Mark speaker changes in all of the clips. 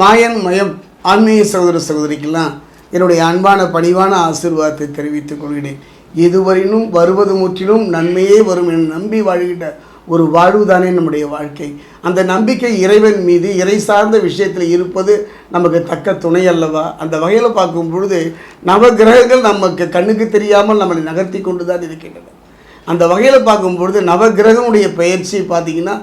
Speaker 1: மாயன் மயம் ஆன்மீக சகோதர சகோதரிக்கெல்லாம் என்னுடைய அன்பான பணிவான ஆசீர்வாதத்தை தெரிவித்துக் கொள்கிறேன். இதுவரையிலும் வருவது முற்றிலும் நன்மையே வரும் என நம்பி வாழ்கின்ற ஒரு வாழ்வுதானே நம்முடைய வாழ்க்கை. அந்த நம்பிக்கை இறைவன் மீது இறை சார்ந்த விஷயத்தில் இருப்பது நமக்கு தக்க துணை அல்லவா? அந்த வகையில் பார்க்கும் பொழுது நவகிரகங்கள் நமக்கு கண்ணுக்கு தெரியாமல் நம்மளை நகர்த்தி கொண்டு தான் இருக்கின்றன. அந்த வகையில் பார்க்கும்பொழுது நவகிரகனுடைய பயிற்சி பார்த்தீங்கன்னா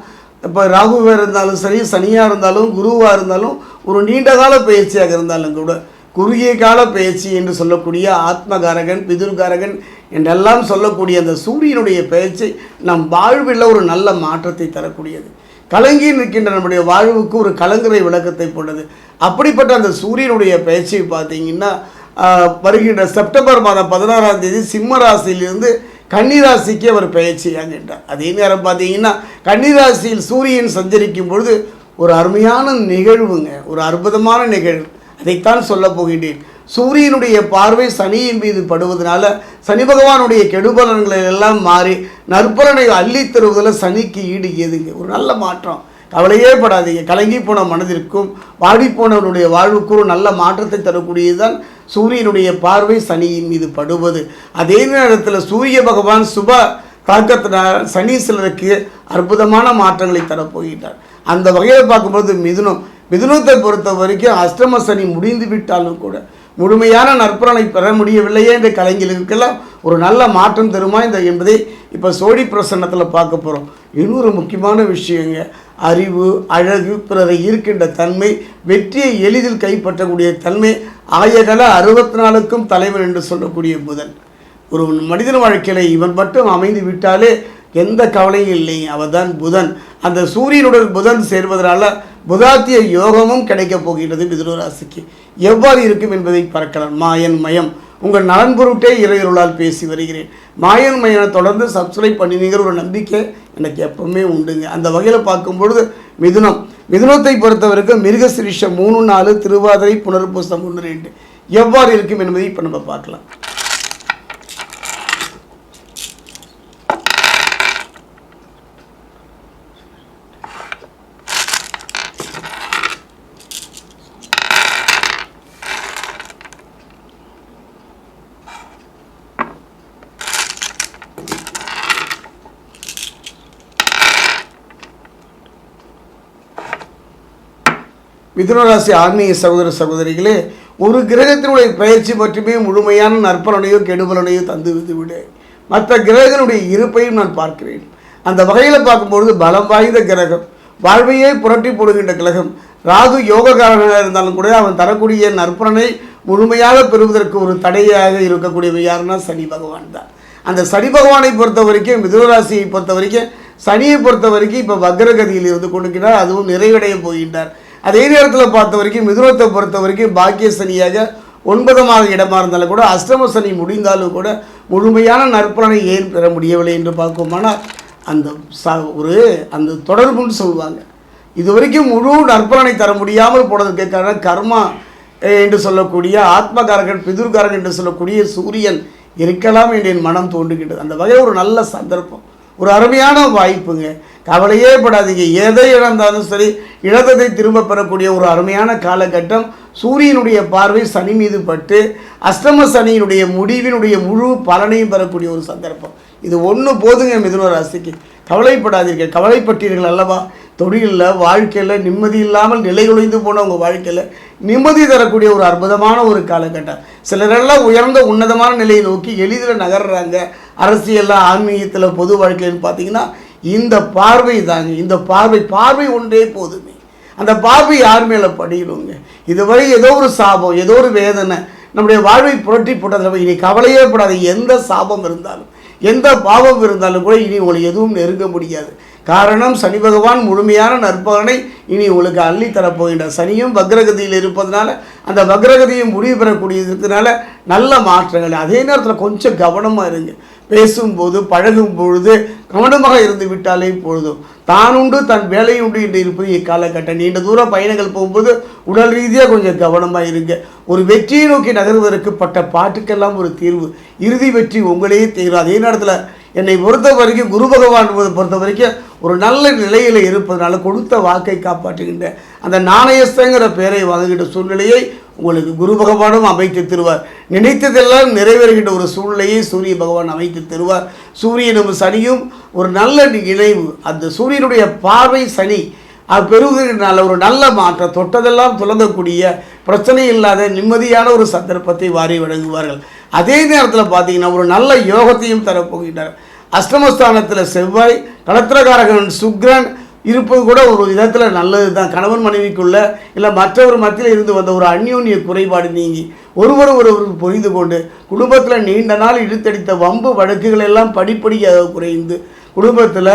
Speaker 1: இப்போ ராகுவாக இருந்தாலும் சரி சனியாக இருந்தாலும் குருவாக இருந்தாலும் ஒரு நீண்ட கால பயிற்சியாக இருந்தாலும் கூட குறுகிய கால பயிற்சி என்று சொல்லக்கூடிய ஆத்மகாரகன் பிதுர்காரகன் என்றெல்லாம் சொல்லக்கூடிய அந்த சூரியனுடைய பயிற்சி நம் வாழ்வில் ஒரு நல்ல மாற்றத்தை தரக்கூடியது. கலங்கி நிற்கின்ற நம்முடைய வாழ்வுக்கு ஒரு கலங்கரை விளக்கத்தை போட்டது அப்படிப்பட்ட அந்த சூரியனுடைய பயிற்சியை பார்த்தீங்கன்னா வருகின்ற செப்டம்பர் மாதம் பதினாறாம் தேதி சிம்ம ராசியிலிருந்து கன்னிராசிக்கு அவர் பயிற்சியாகின்றார் அதே நேரம் பார்த்தீங்கன்னா கன்னிராசியில் சூரியன் சஞ்சரிக்கும் பொழுது ஒரு அருமையான நிகழ்வுங்க ஒரு அற்புதமான நிகழ்வு. அதைத்தான் சொல்ல போகின்றேன். சூரியனுடைய பார்வை சனியின் மீது படுவதனால சனி பகவானுடைய கெடுபலன்களை எல்லாம் மாறி நற்பலனை அள்ளி தருவதில் சனிக்கு ஈடு ஏதுங்க. ஒரு நல்ல மாற்றம். கவலையே படாதீங்க. கலங்கி போன மனதிற்கும் வாடிப்போனவருடைய வாழ்வுக்கும் ஒரு நல்ல மாற்றத்தை தரக்கூடியதுதான் சூரியனுடைய பார்வை சனியின் மீது படுவது. அதே நேரத்தில் சூரிய பகவான் சுப தாக்கத்தினால் சிலருக்கு அற்புதமான மாற்றங்களை தரப்போகிறார் அந்த வகையில் பார்க்கும்போது மிதுனம் மிதுனத்தை பொறுத்த வரைக்கும் அஷ்டம சனி முடிந்து விட்டாலும் கூட முழுமையான நற்பலனை பெற முடியவில்லையே என்ற கலைஞர்களுக்கெல்லாம் ஒரு நல்ல மாற்றம் தருமா இந்த என்பதை இப்போ சோடி பிரசன்னத்தில் பார்க்க போகிறோம் இன்னொரு முக்கியமான விஷயங்க அறிவு அழகு பிறரை ஈர்க்கின்ற தன்மை வெற்றியை எளிதில் கைப்பற்றக்கூடிய தன்மை ஆயகல அறுபத்தி நாலுக்கும் தலைவன் என்று சொல்லக்கூடிய புதன். ஒரு மனிதன் வாழ்க்கையில் இவன் மட்டும் அமைந்து விட்டாலே எந்த கவலையும் இல்லை. அவர்தான் புதன். அந்த சூரியனுடன் புதன் சேர்வதனால புதாத்திய யோகமும் கிடைக்கப் போகிறது மிதுனராசிக்கு. எவ்வாறு இருக்கும் என்பதை பார்க்கலாம். மாயன் மயம். உங்கள் நலன் பொருட்டே இறையருளால் பேசி வருகிறேன். மாயன் மையனை தொடர்ந்து சப்ஸ்கிரைப் பண்ணினீங்கிற ஒரு நம்பிக்கை எனக்கு எப்பவுமே உண்டுங்க. அந்த வகையில் பார்க்கும்பொழுது மிதுனம். மிதுனத்தை பொறுத்தவரைக்கும் மிருகசிரிஷம் மூணு நாலு திருவாதிரை புனர்பூசம் ஒன்று ரெண்டு. எவ்வாறு இருக்கும் என்பதை இப்போ நம்ம பார்க்கலாம். மிதுனராசி ஆன்மீக சகோதர சகோதரிகளே ஒரு கிரகத்தினுடைய பயிற்சி மட்டுமே முழுமையான நற்பலனையோ கெடுபலனையோ தந்து விடு. மற்ற கிரகங்களுடைய இருப்பையும் நான் பார்க்கிறேன். அந்த வகையில் பார்க்கும்பொழுது பலம் வாய்ந்த கிரகம் வாழ்வையே புரட்டி போடுகின்ற கிரகம் ராகு யோகக்காரனாக இருந்தாலும் கூட அவன் தரக்கூடிய நற்பலனை முழுமையாக பெறுவதற்கு ஒரு தடையாக இருக்கக்கூடியவை யாருன்னா சனி பகவான் தான். அந்த சனி பகவானை பொறுத்த வரைக்கும் மிதுனராசியை பொறுத்த வரைக்கும் சனியை பொறுத்த வரைக்கும் இப்போ வக்ரகதியில் இருந்து கொண்டிருக்கிறார் அதுவும் நிறைவடைய போகின்றார். அதே நேரத்தில் பார்த்த வரைக்கும் மிதுனத்தை பொறுத்த வரைக்கும் பாக்கிய சனியாக ஒன்பதமாக இடமா இருந்தாலும் கூட அஷ்டம சனி முடிந்தாலும் கூட முழுமையான நற்பலனை ஏன் பெற முடியவில்லை என்று பார்க்குமானால் அந்த ச ஒரு அந்த தொடர்புன்னு சொல்லுவாங்க. இது வரைக்கும் முழு நற்பலனை தர முடியாமல் போனதுக்கு காரணம் கர்மா என்று சொல்லக்கூடிய ஆத்மகாரகன் பிதுர்காரகன் என்று சொல்லக்கூடிய சூரியன் இருக்கலாம் என்று என் மனம் தோன்றுகின்றது. அந்த வகையில் ஒரு நல்ல சந்தர்ப்பம் ஒரு அருமையான வாய்ப்புங்க. கவலையே படாதீங்க. எதை இழந்தாலும் சரி இழந்ததை திரும்ப பெறக்கூடிய ஒரு அருமையான காலகட்டம் சூரியனுடைய பார்வை சனி மீது பட்டு அஷ்டம சனியினுடைய முடிவினுடைய முழு பலனையும் பெறக்கூடிய ஒரு சந்தர்ப்பம். இது ஒன்று போதுங்க மிதுன ராசிக்கு. கவலைப்படாதீர்கள் கவலைப்பட்டீர்கள் அல்லவா? தொழிலில் வாழ்க்கையில் நிம்மதி இல்லாமல் நிலைகுலைந்து போன உங்கள் வாழ்க்கையில் நிம்மதி தரக்கூடிய ஒரு அற்புதமான ஒரு காலகட்டம். சிலரெல்லாம் உயர்ந்த உன்னதமான நிலையை நோக்கி எளிதில் நகர்றாங்க. அரசியலில் ஆன்மீகத்தில் பொது வாழ்க்கையில் பார்த்தீங்கன்னா இந்த பார்வை தாங்க இந்த பார்வை பார்வை ஒன்றே போதுமே. அந்த பார்வை யார் மேலே படிக்கணுங்க இதுவரை ஏதோ ஒரு சாபம் ஏதோ ஒரு வேதனை நம்முடைய வாழ்வை புரட்டி போட்டதில் இனி கவலையே படாது. எந்த சாபம் இருந்தாலும் எந்த பாவம் இருந்தாலும் கூட இனி உங்களை எதுவும் நெருங்க முடியாது. காரணம் சனி பகவான் முழுமையான நற்பலனை இனி உங்களுக்கு அள்ளி தரப்போகின்றார். சனியும் வக்ரகதியில் இருப்பதனால அந்த வக்ரகதியும் முடிவு பெறக்கூடியதுனால நல்ல மாற்றங்கள். அதே நேரத்தில் கொஞ்சம் கவனமாக இருங்க. பேசும்போது பழகும் பொழுது கவனமாக இருந்து விட்டாலே போதும். தான் உண்டு தன் வேலையுண்டு என்று இருப்பது இக்காலகட்டம். நீண்ட தூர பயணங்கள் போகும்போது உடல் ரீதியாக கொஞ்சம் கவனமாக இருங்க. ஒரு வெற்றியை நோக்கி நகர்வதற்கு பட்ட பாட்டுக்கெல்லாம் ஒரு தீர்வு. இறுதி வெற்றி உங்களே தீரும். அதே நேரத்தில் என்னை பொறுத்த வரைக்கும் குரு பகவான் பொறுத்த வரைக்கும் ஒரு நல்ல நிலையில் இருப்பதனால கொடுத்த வாக்கை காப்பாற்றுகின்ற அந்த நாணயஸ்தங்கிற பெயரை வாங்குகின்ற சூழ்நிலையை உங்களுக்கு குரு பகவானும் அமைத்து தருவார். நினைத்ததெல்லாம் நிறைவேறுகின்ற ஒரு சூழ்நிலையை சூரிய பகவான் அமைத்து தருவார். சூரியனும் சனியும் ஒரு நல்ல இணைவு அந்த சூரியனுடைய பார்வை சனி அது ஒரு நல்ல மாற்றம் தொட்டதெல்லாம் துலங்கக்கூடிய பிரச்சனை இல்லாத நிம்மதியான ஒரு சந்தர்ப்பத்தை வாரி வழங்குவார்கள். அதே நேரத்தில் பார்த்தீங்கன்னா ஒரு நல்ல யோகத்தையும் தரப்போகின்றார். அஷ்டமஸ்தானத்தில் செவ்வாய் கடத்திரகாரகன் சுக்ரன் இருப்பது கூட ஒரு விதத்தில் நல்லது தான் கணவன் மனைவிக்குள்ள இல்லை மற்றவர் மத்தியில் இருந்து வந்த ஒரு அந்யோன்ய குறைபாடு நீங்கி ஒருவர் ஒருவர் புரிந்து கொண்டு குடும்பத்தில் நீண்ட நாள் இழுத்தடித்த வம்பு வழக்குகள் எல்லாம் படிப்படியாக குறைந்து குடும்பத்தில்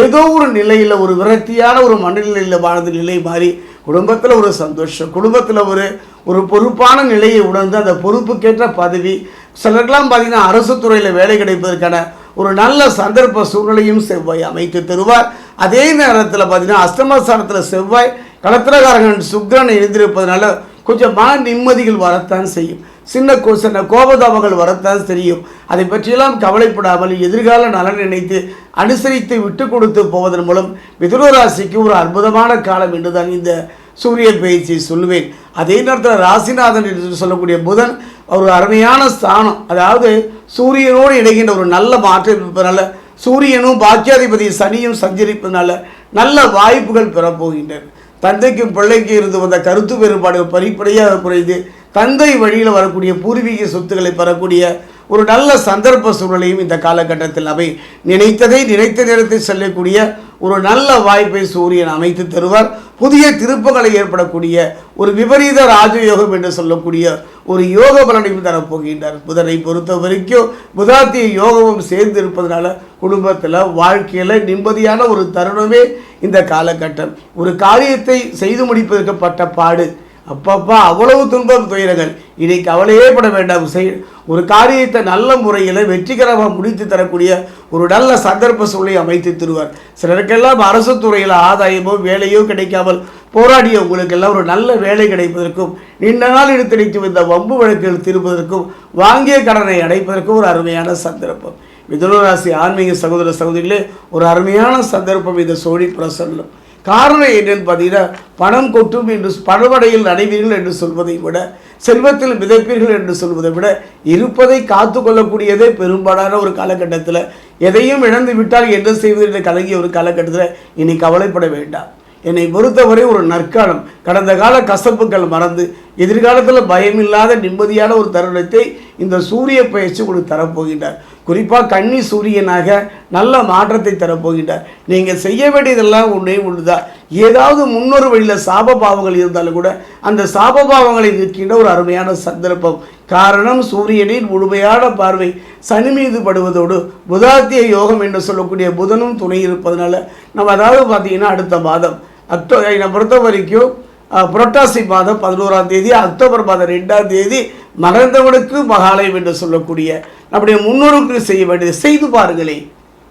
Speaker 1: ஏதோ ஒரு நிலையில் ஒரு விரக்தியான ஒரு மனநிலையில் வாழ்ந்த நிலை மாறி குடும்பத்தில் ஒரு சந்தோஷம் குடும்பத்தில் ஒரு ஒரு பொறுப்பான நிலையை உணர்ந்து அந்த பொறுப்புக்கேற்ற பதவி சிலருக்கெல்லாம் பார்த்திங்கன்னா அரசு துறையில் வேலை கிடைப்பதற்கான ஒரு நல்ல சந்தர்ப்ப சூழ்நிலையும் செவ்வாய் அமைத்து தருவார். அதே நேரத்தில் பார்த்தீங்கன்னா அஷ்டமஸ்தானத்தில் செவ்வாய் கலத்திரகாரகன் சுக்ரன் எழுந்திருப்பதனால கொஞ்சம் மன நிம்மதிகள் வரத்தான் செய்யும். சின்ன கோ சின்ன கோபதாபங்கள் வரத்தான் தெரியும். அதை பற்றியெல்லாம் கவலைப்படாமல் எதிர்கால நலன் நினைத்து அனுசரித்து விட்டு கொடுத்து போவதன் மூலம் மிதுனராசிக்கு ஒரு அற்புதமான காலம் என்றுதான் இந்த சூரிய பயிற்சியை சொல்லுவேன். அதே நேரத்தில் ராசிநாதன் என்று சொல்லக்கூடிய புதன் ஒரு அருமையான ஸ்தானம். அதாவது சூரியனோடு இணைகின்ற ஒரு நல்ல மாற்றம் இருப்பதனால சூரியனும் பாக்கியாதிபதி சனியும் சஞ்சரிப்பதனால நல்ல வாய்ப்புகள் பெறப்போகின்றன. தந்தைக்கும் பிள்ளைக்கு இருந்து வந்த கருத்து வேறுபாடுகள் படிப்படியாக குறைந்து தந்தை வழியில் வரக்கூடிய பூர்வீக சொத்துக்களை பெறக்கூடிய ஒரு நல்ல சந்தர்ப்ப சூழலையும் இந்த காலகட்டத்தில் அவை நினைத்ததை நினைத்த நேரத்தில் செல்லக்கூடிய ஒரு நல்ல வாய்ப்பை சூரியன் அமைத்து தருவார். புதிய திருப்பங்களை ஏற்படக்கூடிய ஒரு விபரீத ராஜயோகம் என்று சொல்லக்கூடிய ஒரு யோக பலனையும் தரப்போகின்றார். புதனை பொறுத்த வரைக்கும் புதாத்திய யோகமும் சேர்ந்து இருப்பதனால குடும்பத்தில் வாழ்க்கையில் நிம்மதியான ஒரு தருணமே இந்த காலகட்டம். ஒரு காரியத்தை செய்து முடிப்பதற்கு பட்ட பாடு. அப்பப்பா அவ்வளவு துன்பம் துயரங்கள். இதை கவலையே பட வேண்டாம் செய் ஒரு காரியத்தை நல்ல முறையில் வெற்றிகரமாக முடித்து தரக்கூடிய ஒரு நல்ல சந்தர்ப்ப சூழலை அமைத்து தருவார். சிலருக்கெல்லாம் அரசு துறையில் ஆதாயமோ வேலையோ கிடைக்காமல் போராடிய உங்களுக்கெல்லாம் ஒரு நல்ல வேலை கிடைப்பதற்கும் நீண்ட நாள் எடுத்தடித்து வந்த வம்பு வழக்குகள் தீர்ப்பதற்கும் வாங்கிய கடனை அடைப்பதற்கும் ஒரு அருமையான சந்தர்ப்பம். மிதுனராசி ஆன்மீக சகோதர சகோதரிகளே ஒரு அருமையான சந்தர்ப்பம் இந்த சோழி பிரசன்னம். காரணம் என்னென்னு பார்த்தீங்கன்னா பணம் கொட்டும் என்று பணவடையில் நடைவீர்கள் என்று சொல்வதை விட செல்வத்தில் மிதப்பீர்கள் என்று சொல்வதை விட இருப்பதை காத்து கொள்ளக்கூடியதே பெரும்பாலான ஒரு காலகட்டத்தில் எதையும் இழந்து விட்டால் என்ன செய்வது என்று கலங்கிய ஒரு காலகட்டத்தில் இனி கவலைப்பட வேண்டாம். என்னை பொறுத்தவரை ஒரு நற்காலம். கடந்த கால கசப்புகள் மறந்து எதிர்காலத்தில் பயமில்லாத நிம்மதியான ஒரு தருணத்தை இந்த சூரிய பயிற்சி உங்களுக்கு தரப்போகின்றார். குறிப்பாக கன்னி சூரியனாக நல்ல மாற்றத்தை தரப்போகின்றார். நீங்கள் செய்ய வேண்டியதெல்லாம் ஒன்றே ஒன்றுதான். ஏதாவது முன்னொரு வழியில் சாப பாவங்கள் இருந்தாலும் கூட அந்த சாப பாவங்களை நிற்கின்ற ஒரு அருமையான சந்தர்ப்பம். காரணம் சூரியனின் முழுமையான பார்வை சனி மீது படுவதோடு புதாத்திய யோகம் என்று சொல்லக்கூடிய புதனும் துணை இருப்பதனால நம்ம அதாவது பார்த்தீங்கன்னா அடுத்த மாதம். அக்டோ என்னை பொறுத்த வரைக்கும் புரட்டாசி மாதம் பதினோராம் தேதி அக்டோபர் மாதம் ரெண்டாம் தேதி மறந்தவனுக்கு மகாலயம் என்று சொல்லக்கூடிய நம்முடைய முன்னோருக்கு செய்ய வேண்டியது செய்து பாருங்களேன்.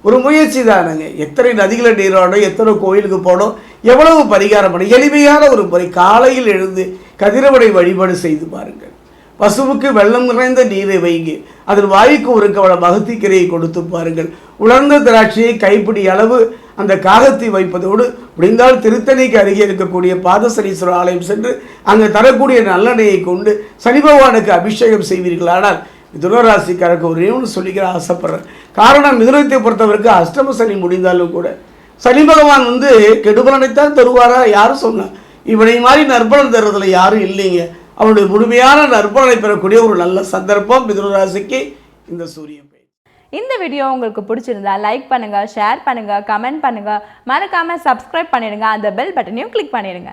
Speaker 1: ஒரு முயற்சி தானுங்க. எத்தனை நதிகளை நீராடணும் எத்தனை கோயிலுக்கு போனோம் எவ்வளவு பரிகாரம் பண்ணி எளிமையான ஒரு முறை காலையில் எழுந்து கதிரவனை வழிபாடு செய்து பாருங்கள். பசுவுக்கு வெள்ளம் நிறைந்த நீரை வைங்க அதன் வாய்க்கு ஒரு கவளம் மகத்திக்கரையை கொடுத்து பாருங்கள். உலர்ந்த திராட்சையை கைப்பிடி அளவு அந்த காகத்தை வைப்பதோடு முடிந்தால் திருத்தணிக்கு அருகே இருக்கக்கூடிய பாதசனீஸ்வரர் ஆலயம் சென்று அங்கே தரக்கூடிய நல்லெண்ணையை கொண்டு சனி பகவானுக்கு அபிஷேகம் செய்வீர்களானால் மிதுனராசிக்காரருக்கு ஒரே ஒன்று சொல்லிக்கிற ஆசைப்படுறேன். காரணம் மிதுனத்தை பொறுத்தவருக்கு அஷ்டம சனி முடிந்தாலும் கூட சனி பகவான் வந்து கெடுபலனைத்தான் தருவாரா? யாரும் சொன்னா? இவனை மாதிரி நற்பலன் தருவதில் யாரும் இல்லைங்க. அவனுடைய முழுமையான நற்பலனை பெறக்கூடிய ஒரு நல்ல சந்தர்ப்பம் மிதுனராசிக்கு இந்த சூரியன்
Speaker 2: இந்த வீடியோ உங்களுக்கு பிடிச்சிருந்தா லைக் பண்ணுங்கள் ஷேர் பண்ணுங்கள் கமெண்ட் பண்ணுங்க. மறக்காமல் சப்ஸ்கிரைப் பண்ணிடுங்க. அந்த பெல் பட்டனையும் கிளிக் பண்ணிடுங்க.